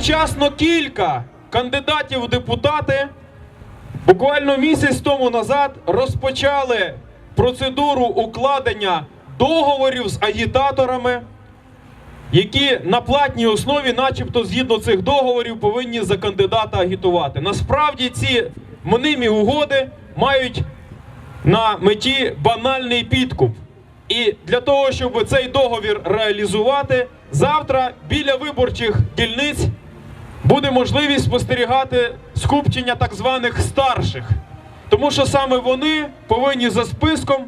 Одночасно кілька кандидатів у депутати буквально місяць тому назад розпочали процедуру укладення договорів з агітаторами, які на платній основі, начебто, згідно цих договорів, повинні за кандидата агітувати. Насправді ці мнимі угоди мають на меті банальний підкуп. І для того, щоб цей договір реалізувати, завтра біля виборчих дільниць буде можливість спостерігати скупчення так званих старших. Тому що саме вони повинні за списком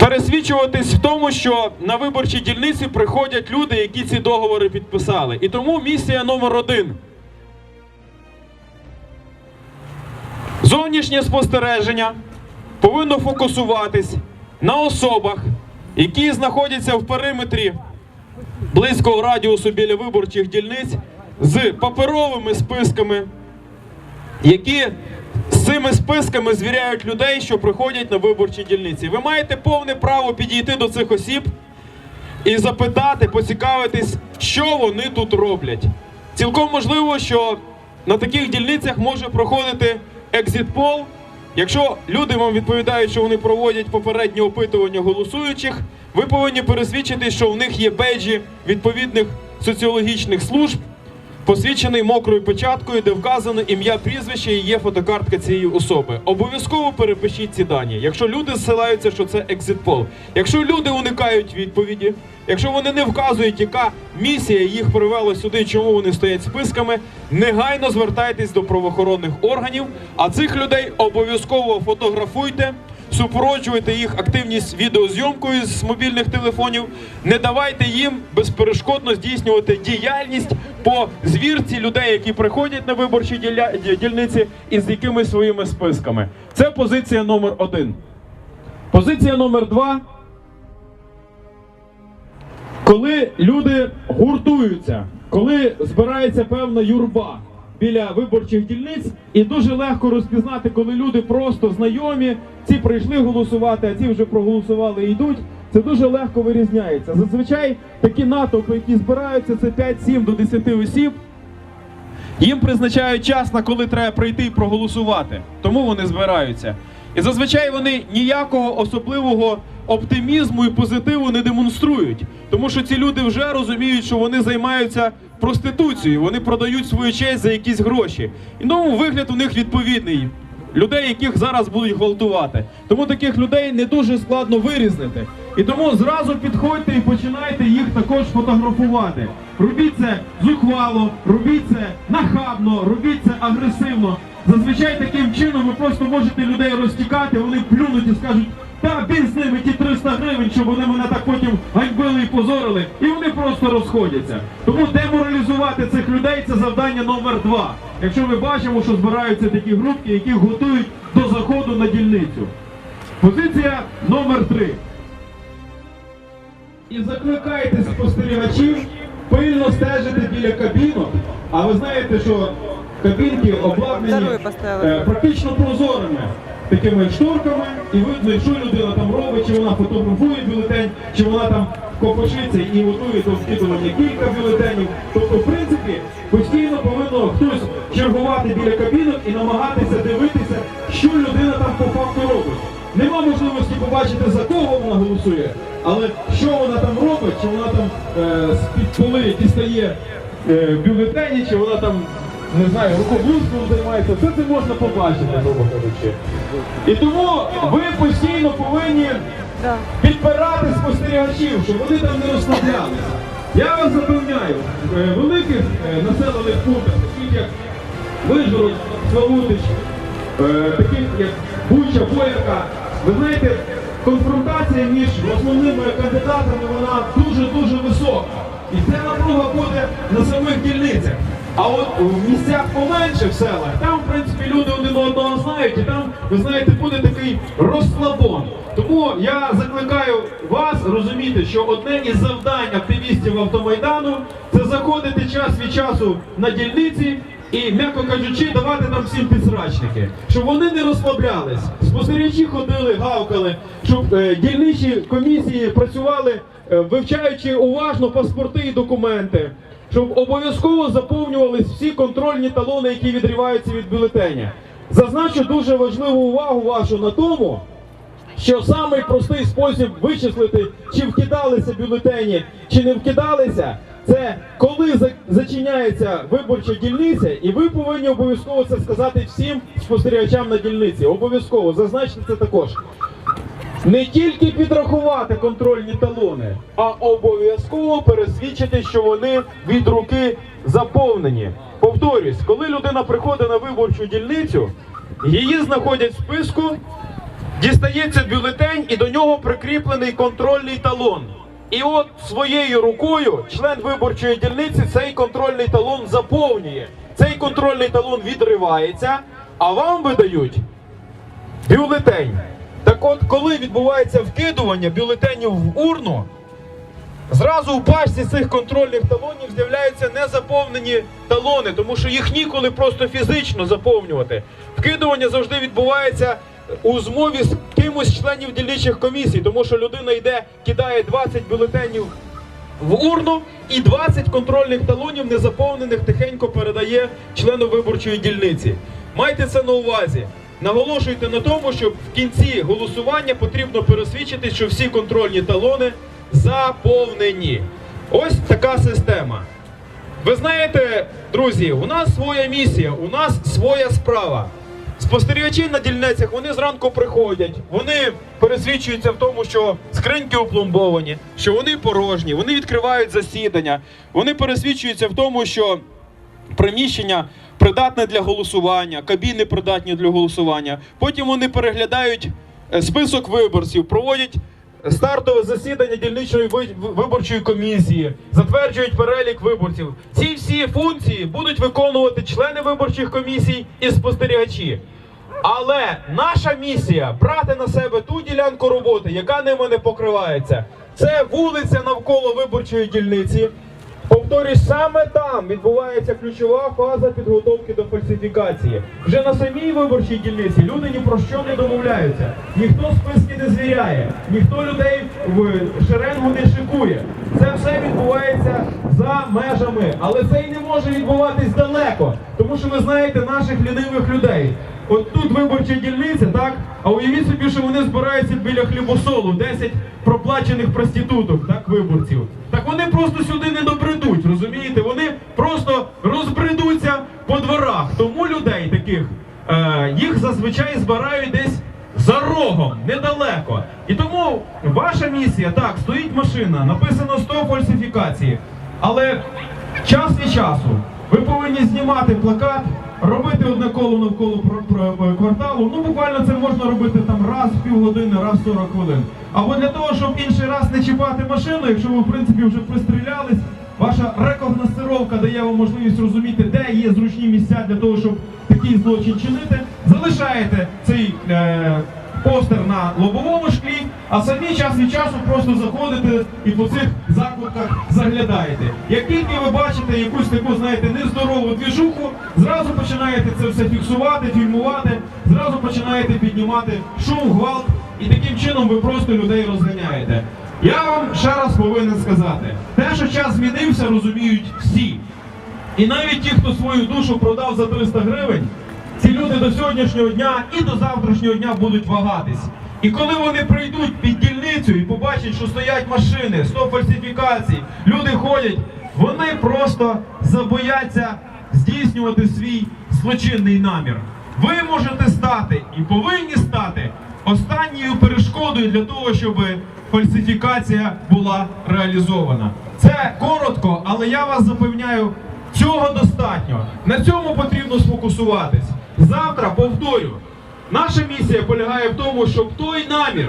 пересвідчуватись в тому, що на виборчі дільниці приходять люди, які ці договори підписали. І тому місія номер один. Зовнішнє спостереження повинно фокусуватись на особах, які знаходяться в периметрі близького радіусу біля виборчих дільниць з паперовими списками, які з цими списками звіряють людей, що приходять на виборчі дільниці. Ви маєте повне право підійти до цих осіб і запитати, поцікавитись, що вони тут роблять. Цілком можливо, що на таких дільницях може проходити екзит-пол. Якщо люди вам відповідають, що вони проводять попереднє опитування голосуючих, ви повинні пересвідчити, що в них є бейджі відповідних соціологічних служб, посвідчений мокрою печаткою, де вказано ім'я, прізвище і є фотокартка цієї особи. Обов'язково перепишіть ці дані. Якщо люди зсилаються, що це екзит-пол. Якщо люди уникають відповіді, якщо вони не вказують, яка місія їх привела сюди, чому вони стоять списками, негайно звертайтесь до правоохоронних органів, а цих людей обов'язково фотографуйте. Супроводжуйте їх активність відеозйомкою з мобільних телефонів, не давайте їм безперешкодно здійснювати діяльність по звірці людей, які приходять на виборчі діля- ді- дільниці із якимись своїми списками. Це позиція номер один. Позиція номер два. Коли люди гуртуються, коли збирається певна юрба біля виборчих дільниць, і дуже легко розпізнати, коли люди просто знайомі, ці прийшли голосувати, а ці вже проголосували і йдуть. Це дуже легко вирізняється. Зазвичай такі натовпи, які збираються, це 5-7 до 10 осіб. Їм призначають час, на коли треба прийти і проголосувати. Тому вони збираються. І зазвичай вони ніякого особливого оптимізму і позитиву не демонструють. Тому що ці люди вже розуміють, що вони займаються проституцією, вони продають свою честь за якісь гроші. І тому вигляд у них відповідний. Людей, яких зараз будуть гвалтувати. Тому таких людей не дуже складно вирізнити. І тому зразу підходьте і починайте їх також фотографувати. Робіть це зухвало, робіть це нахабно, робіть це агресивно. Зазвичай таким чином ви просто можете людей розтікати, вони плюнуть і скажуть, та він з ними ті 300 гривень, щоб вони мене так потім ганьбили і позорили, і вони просто розходяться. Тому деморалізувати цих людей це завдання номер два. Якщо ми бачимо, що збираються такі групки, які готують до заходу на дільницю. Позиція номер три. І закликайте спостерігачів пильно стежити біля кабінок. А ви знаєте, що кабінки обладнані е, практично прозорими такими шторками, і видно, що людина там робить, чи вона фотографує бюлетень, чи вона там копошиться і готує до вкидування кілька бюлетенів. Тобто, в принципі, постійно повинно хтось чергувати біля кабінок і намагатися дивитися, що людина там по факту робить. Нема можливості побачити за кого вона голосує, але що вона там робить, чи вона там е, з-під поли дістає е, бюлетені, чи вона там не знаю, рукоблудством займається, все це можна побачити, грубо кажучи. І тому ви постійно повинні Да. підпирати спостерігачів, щоб вони там не розслаблялися. Я вас запевняю, в великих е, населених пунктах, таких як Вижгород, Славутич, е, таких як Буча, Боярка, ви знаєте, конфронтація між основними кандидатами вона дуже-дуже висока. І ця напруга буде на самих дільницях. А от в місцях поменше в селах, там, в принципі, люди один одного знають, і там, ви знаєте, буде такий розслабон. Тому я закликаю вас розуміти, що одне із завдань активістів автомайдану це заходити час від часу на дільниці і, м'яко кажучи, давати нам всім підсрачники, щоб вони не розслаблялись. Спостерігачі ходили, гавкали, щоб е, дільничі комісії працювали, е, вивчаючи уважно паспорти і документи. Щоб обов'язково заповнювались всі контрольні талони, які відриваються від бюлетеня. Зазначу дуже важливу увагу вашу на тому, що самий простий спосіб вичислити, чи вкидалися бюлетені, чи не вкидалися, це коли зачиняється виборча дільниця, і ви повинні обов'язково це сказати всім спостерігачам на дільниці. Обов'язково зазначте це також. Не тільки підрахувати контрольні талони, а обов'язково пересвідчити, що вони від руки заповнені. Повторюсь, коли людина приходить на виборчу дільницю, її знаходять в списку, дістається бюлетень і до нього прикріплений контрольний талон. І от своєю рукою член виборчої дільниці цей контрольний талон заповнює. Цей контрольний талон відривається, а вам видають бюлетень. Так от, коли відбувається вкидування бюлетенів в урну, зразу в пачці цих контрольних талонів з'являються незаповнені талони, тому що їх ніколи просто фізично заповнювати. Вкидування завжди відбувається у змові з кимось з членів дільничих комісій, тому що людина йде, кидає 20 бюлетенів в урну і 20 контрольних талонів незаповнених тихенько передає члену виборчої дільниці. Майте це на увазі. Наголошуйте на тому, що в кінці голосування потрібно пересвідчити, що всі контрольні талони заповнені. Ось така система. Ви знаєте, друзі, у нас своя місія, у нас своя справа. Спостерігачі на дільницях вони зранку приходять, вони пересвідчуються в тому, що скриньки опломбовані, що вони порожні, вони відкривають засідання, вони пересвідчуються в тому, що приміщення придатне для голосування, кабіни придатні для голосування. Потім вони переглядають е, список виборців, проводять стартове засідання дільничної виборчої комісії, затверджують перелік виборців. Ці всі функції будуть виконувати члени виборчих комісій і спостерігачі. Але наша місія брати на себе ту ділянку роботи, яка ними не покривається. Це вулиця навколо виборчої дільниці. Повторюсь, саме там відбувається ключова фаза підготовки до фальсифікації. Вже на самій виборчій дільниці люди ні про що не домовляються. Ніхто списки не звіряє, ніхто людей в шеренгу не шикує. Це все відбувається за межами, але це і не може відбуватись далеко, тому що ви знаєте наших лінивих людей. От тут виборча дільниця, так? А уявіть собі, що вони збираються біля хлібосолу, 10 проплачених проституток, так, виборців. Так вони просто сюди не добредуть, розумієте? Вони просто розбредуться по дворах. Тому людей таких е, їх зазвичай збирають десь за рогом, недалеко. І тому ваша місія, так, стоїть машина, написано 100 фальсифікацій. Але час від часу ви повинні знімати плакат, робити одне коло навколо кварталу. Ну буквально це можна робити там раз в півгодини, раз в 40 хвилин. Або для того, щоб інший раз не чіпати машину, якщо ви в принципі вже пристрілялись, ваша рекогностировка дає вам можливість розуміти, де є зручні місця для того, щоб такий злочин чинити. Залишаєте цей. Е- Постер на лобовому шклі, а самі час від часу просто заходите і по цих закладках заглядаєте. Як тільки ви бачите якусь таку, знаєте, нездорову двіжуху, зразу починаєте це все фіксувати, фільмувати, зразу починаєте піднімати шум, гвалт, і таким чином ви просто людей розганяєте. Я вам ще раз повинен сказати, те, що час змінився, розуміють всі. І навіть ті, хто свою душу продав за 300 гривень, ці люди до сьогоднішнього дня і до завтрашнього дня будуть вагатись. І коли вони прийдуть під дільницю і побачать, що стоять машини, 100 фальсифікацій, люди ходять, вони просто забояться здійснювати свій злочинний намір. Ви можете стати і повинні стати останньою перешкодою для того, щоб фальсифікація була реалізована. Це коротко, але я вас запевняю, цього достатньо. На цьому потрібно сфокусуватись. Завтра повторю. Наша місія полягає в тому, щоб той намір,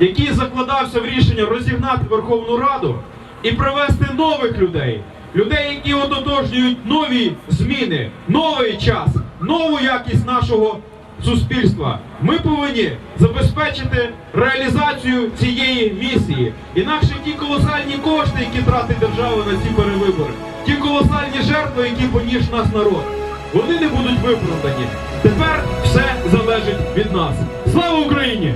який закладався в рішення розігнати Верховну Раду і привести нових людей, людей, які ототожнюють нові зміни, новий час, нову якість нашого суспільства. Ми повинні забезпечити реалізацію цієї місії. Інакше ті колосальні кошти, які тратить держава на ці перевибори, ті колосальні жертви, які поніс наш народ, вони не будуть виправдані. Тепер все залежить від нас. Слава Україні!